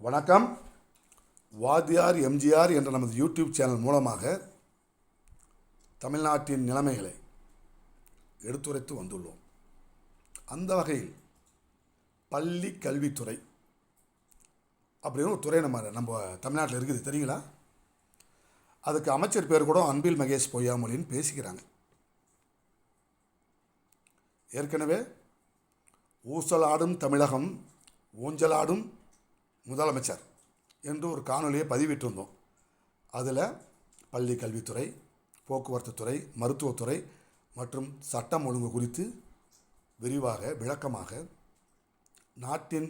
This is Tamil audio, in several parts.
வணக்கம். வாத்தியார் எம்ஜிஆர் என்ற நமது யூடியூப் சேனல் மூலமாக தமிழ்நாட்டின் நிலைமைகளை எடுத்துரைத்து வந்துள்ளோம். அந்த வகையில் பள்ளி கல்வித்துறை அப்படின்னு ஒரு துறை நம்ம நம்ம தமிழ்நாட்டில் இருக்குது தெரியுங்களா? அதுக்கு அமைச்சர் பேர் கூட அன்பில் மகேஷ் பொய்யாமொழின்னு பேசிக்கிறாங்க. ஏற்கனவே ஊசலாடும் தமிழகம் ஊஞ்சலாடும் முதலமைச்சர் என்று ஒரு காணொலியை பதிவிட்டிருந்தோம். அதில் பள்ளி கல்வித்துறை போக்குவரத்து துறை மருத்துவத்துறை மற்றும் சட்டம் ஒழுங்கு குறித்து விரிவாக விளக்கமாக நாட்டின்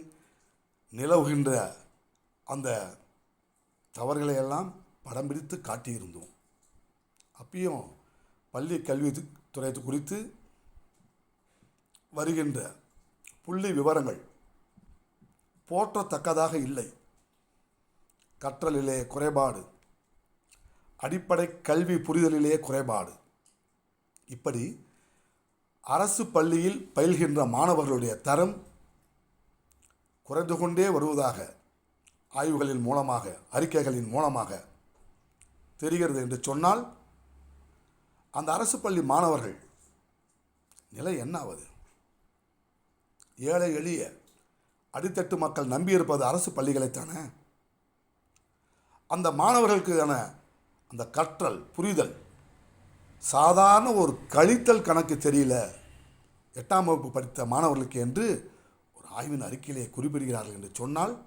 நிலவுகின்ற அந்த தவறுகளை எல்லாம் படம் பிடித்து காட்டியிருந்தோம். அப்பயும் பள்ளி கல்வி துறை குறித்து வருகின்ற புள்ளி விவரங்கள் போற்றத்தக்கதாக இல்லை. கற்றலிலே குறைபாடு. அடிப்படை கல்வி புரிதலிலே குறைபாடு. இப்படி அரசு பள்ளியில் பயில்கின்ற மாணவர்களுடைய தரம் குறைந்து கொண்டே வருவதாக ஆய்வுகளின் மூலமாக அறிக்கைகளின் மூலமாக தெரிகிறது என்று சொன்னால் அந்த அரசு பள்ளி மாணவர்கள் நிலை என்னாவது? ஏழை எளிய அடித்தட்டு மக்கள் நம்பியிருப்பது அரசு பள்ளிகளைத்தானே? அந்த மாணவர்களுக்கான அந்த கற்றல் புரிதல் சாதாரண ஒரு கழித்தல் கணக்கு தெரியல. எட்டாம் வகுப்பு படித்த மாணவர்களுக்கு என்று ஒரு ஆய்வின் அறிக்கையிலே குறிப்பிடுகிறார்கள் என்று சொன்னால்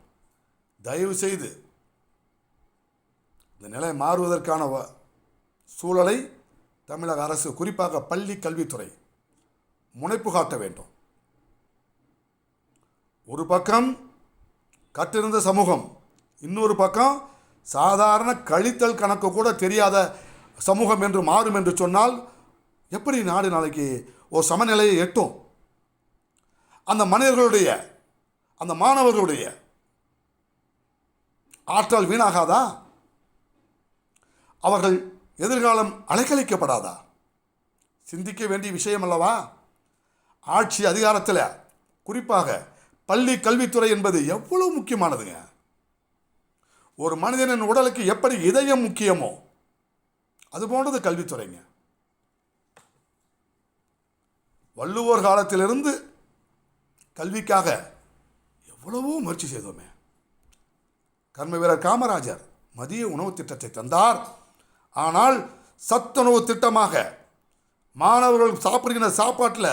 தயவு செய்து இந்த நிலை மாறுவதற்கான வ- சூழலை தமிழக அரசு குறிப்பாக பள்ளி கல்வித்துறை முனைப்பு காட்ட வேண்டும். ஒரு பக்கம் கட்டிருந்த சமூகம் இன்னொரு பக்கம் சாதாரண கழித்தல் கணக்கு கூட தெரியாத சமூகம் என்று மாறும் என்று சொன்னால் எப்படி நாடு நாளைக்கு ஒரு சமநிலையை எட்டும்? அந்த மனிதர்களுடைய அந்த மாணவர்களுடைய ஆற்றல் வீணாகாதா? அவர்கள் எதிர்காலம் அலைக்கழிக்கப்படாதா சிந்திக்க வேண்டிய விஷயம் அல்லவா? ஆட்சி அதிகாரத்தில் குறிப்பாக பள்ளி கல்வித்துறை என்பது எவ்வளவு முக்கியமானதுங்க? ஒரு மனிதனின் உடலுக்கு எப்படி இதயம் முக்கியமோ அது போன்றது கல்வித்துறைங்க. வள்ளுவோர் காலத்திலிருந்து கல்விக்காக எவ்வளவோ முயற்சி செய்தோமே. கர்ம வீரர் காமராஜர் மதிய உணவு திட்டத்தை தந்தார். ஆனால் சத்துணவு திட்டமாக மாணவர்கள் சாப்பிடுகிற சாப்பாட்டில்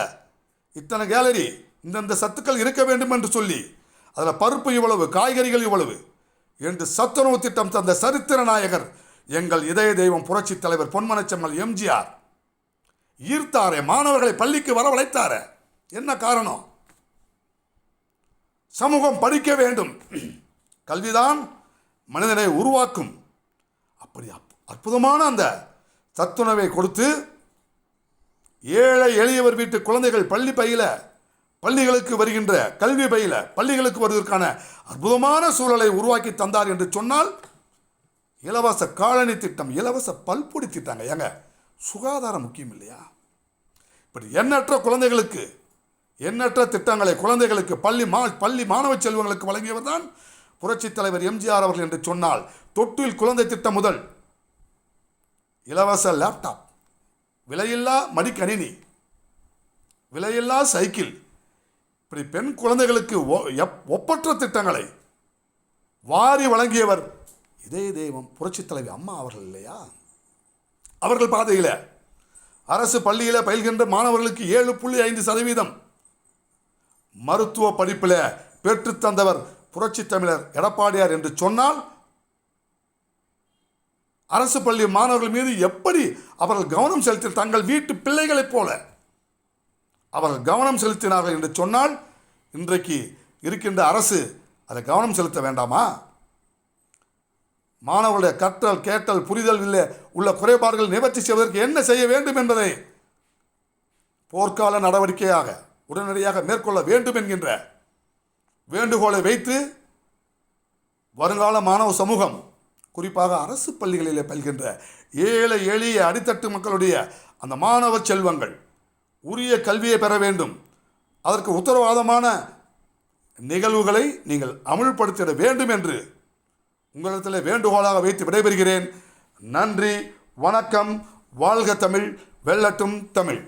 இத்தனை கேலரி இந்தந்த சத்துக்கள் இருக்க வேண்டும் என்று சொல்லி அதில் பருப்பு இவ்வளவு காய்கறிகள் இவ்வளவு என்று சத்துணவு திட்டம் தந்த சரித்திர நாயகர் எங்கள் இதய தெய்வம் புரட்சி தலைவர் பொன்மனச்செம்மல் எம்ஜிஆர். ஈர்த்தாரே மாணவர்களை பள்ளிக்கு வரவழைத்தார. என்ன காரணம்? சமூகம் படிக்க வேண்டும். கல்விதான் மனிதனை உருவாக்கும். அப்படி அப்- அற்புதமான அந்த சத்துணவை கொடுத்து ஏழை எளியவர் வீட்டு குழந்தைகள் பள்ளி பயில பள்ளிகளுக்கு வருகின்ற கல்வி பயில பள்ளிகளுக்கு வருவதற்கான அற்புதமான சூழலை உருவாக்கி தந்தார் என்று சொன்னால் இலவச காலனி திட்டம் இலவச பல்பொடி திட்டங்க. ஏங்க சுகாதாரம் முக்கியம் இல்லையா? இப்படி எண்ணற்ற குழந்தைகளுக்கு எண்ணற்ற திட்டங்களை குழந்தைகளுக்கு பள்ளி மா பள்ளி மாணவ செல்வங்களுக்கு வழங்கியவர் தான் புரட்சித் தலைவர் எம்ஜிஆர் அவர்கள் என்று சொன்னால் தொட்டில் குழந்தை திட்டம் முதல் இலவச லேப்டாப் விலையில்லா மடிக்கணினி விலையில்லா சைக்கிள் இப்படி பெண் குழந்தைகளுக்கு ஒ- எப்- ஒப்பற்ற திட்டங்களை வாரி வழங்கியவர் இதே தெய்வம் புரட்சி தலைவி அம்மா அவர்கள் இல்லையா? அவர்கள் பாதையில் அரசு பள்ளியில் பயில்கின்ற மாணவர்களுக்கு ஏழு புள்ளி ஐந்து சதவீதம் மருத்துவ படிப்பில் பெற்றுத்தந்தவர் தந்தவர் தமிழர் எடப்பாடியார் என்று சொன்னால் அரசு பள்ளி மாணவர்கள் மீது எப்படி அவர்கள் கவனம் செலுத்தி தங்கள் வீட்டு பிள்ளைகளைப் போல. அவர்கள் கவனம் செலுத்தினார்கள் என்று சொன்னால் இன்றைக்கு இருக்கின்ற அரசு அதை கவனம் செலுத்த வேண்டாமா? மாணவர்களுடைய கற்றல் கேட்டல் புரிதல் இல்லை உள்ள குறைபாடுகள் நிவர்த்தி செய்வதற்கு என்ன செய்ய வேண்டும் என்பதை போர்க்கால நடவடிக்கையாக உடனடியாக மேற்கொள்ள வேண்டும் என்கின்ற வேண்டுகோளை வைத்து வருங்கால மாணவ சமூகம் குறிப்பாக அரசு பள்ளிகளிலே பல்கின்ற ஏழை எளிய அடித்தட்டு மக்களுடைய அந்த மாணவ செல்வங்கள் உரிய கல்வியை பெற வேண்டும். அதற்கு உத்தரவாதமான நிகழ்வுகளை நீங்கள் அமுல்படுத்திட வேண்டும் என்று உங்களிடத்தில் வேண்டுகோளாக வைத்து விடைபெறுகிறேன். நன்றி வணக்கம் வாழ்க தமிழ் வெல்லட்டும் தமிழ்.